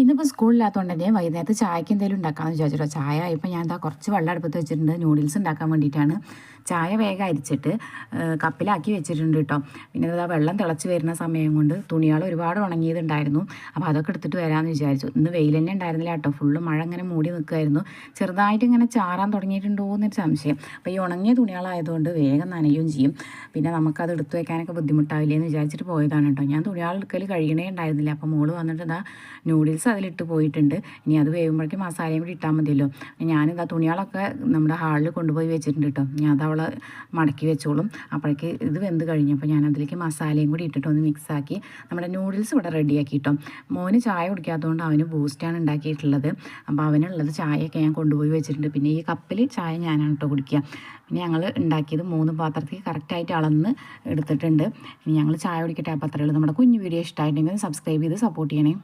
ഇന്നിപ്പോൾ സ്കൂളില്ലാത്തതുകൊണ്ട് തന്നെ വൈകുന്നേരത്ത് ചായക്ക് എന്തെങ്കിലും ഉണ്ടാക്കാമെന്ന് വിചാരിച്ചോ ചായ ഇപ്പോൾ ഞാൻ എന്താ കുറച്ച് വെള്ളം അടുപ്പത്ത് വെച്ചിട്ടുണ്ട്. നൂഡിൽസ് ഉണ്ടാക്കാൻ വേണ്ടിയിട്ടാണ്. ചായ വേഗം അരിച്ചിട്ട് കപ്പിലാക്കി വെച്ചിട്ടുണ്ട് കേട്ടോ. പിന്നെ അതാ വെള്ളം തിളച്ച് വരുന്ന സമയം കൊണ്ട് തുണികൾ ഒരുപാട് ഉണങ്ങിയതുണ്ടായിരുന്നു. അപ്പോൾ അതൊക്കെ എടുത്തിട്ട് വരാമെന്ന് വിചാരിച്ചു. ഇന്ന് വെയിൽ തന്നെ ഉണ്ടായിരുന്നില്ല കേട്ടോ. ഫുള്ള് മഴ അങ്ങനെ മൂടി നിൽക്കുമായിരുന്നു ചെറുതായിട്ട് ഇങ്ങനെ ചാറാൻ തുടങ്ങിയിട്ടുണ്ടോ എന്നൊരു സംശയം. അപ്പോൾ ഈ ഉണങ്ങിയ തുണികളായതുകൊണ്ട് വേഗം നനയുകയും ചെയ്യും. പിന്നെ നമുക്കത് എടുത്തു വെക്കാനൊക്കെ ബുദ്ധിമുട്ടാവില്ലേ എന്ന് വിചാരിച്ചിട്ട് പോയതാണ് കേട്ടോ. ഞാൻ തുണികൾ എടുക്കൽ കഴിയണേ ഉണ്ടായിരുന്നില്ല. അപ്പോൾ മോൾ വന്നിട്ട് ഇതാ നൂഡിൽസ് അതിലിട്ട് പോയിട്ടുണ്ട്. ഇനി അത് വേവുമ്പോഴേക്കും മസാലയും കൂടി ഇട്ടാൽ മതിയല്ലോ. ഞാനിതാ തുണികളൊക്കെ നമ്മുടെ ഹാളിൽ കൊണ്ടുപോയി വെച്ചിട്ടുണ്ട് കേട്ടോ. ഞാൻ അത് അവളെ മടക്കി വെച്ചോളും. അപ്പോഴേക്ക് ഇത് വെന്ത് കഴിഞ്ഞപ്പോൾ ഞാൻ അതിലേക്ക് മസാലയും കൂടി ഇട്ടിട്ട് ഒന്ന് മിക്സാക്കി നമ്മുടെ നൂഡിൽസ് ഇവിടെ റെഡിയാക്കി കേട്ടോ. മോന് ചായ കുടിക്കാത്തതുകൊണ്ട് അവന് ബൂസ്റ്റാണ് ഉണ്ടാക്കിയിട്ടുള്ളത്. അപ്പോൾ അവനുള്ളത് ചായയൊക്കെ ഞാൻ കൊണ്ടുപോയി വെച്ചിട്ടുണ്ട്. പിന്നെ ഈ കപ്പിൽ ചായ ഞാനാണ് കേട്ടോ കുടിക്കുക. പിന്നെ ഞങ്ങൾ ഉണ്ടാക്കിയത് മൂന്ന് പാത്രത്തിൽ കറക്റ്റായിട്ട് അളന്ന് എടുത്തിട്ടുണ്ട്. ഇനി ഞങ്ങൾ ചായ കുടിക്കട്ടെ ആ അത്രയുള്ളൂ നമ്മുടെ കുഞ്ഞു വീഡിയോ ഇഷ്ടമായിട്ടുണ്ടെങ്കിൽ സബ്സ്ക്രൈബ് ചെയ്ത് സപ്പോർട്ട് ചെയ്യണേ.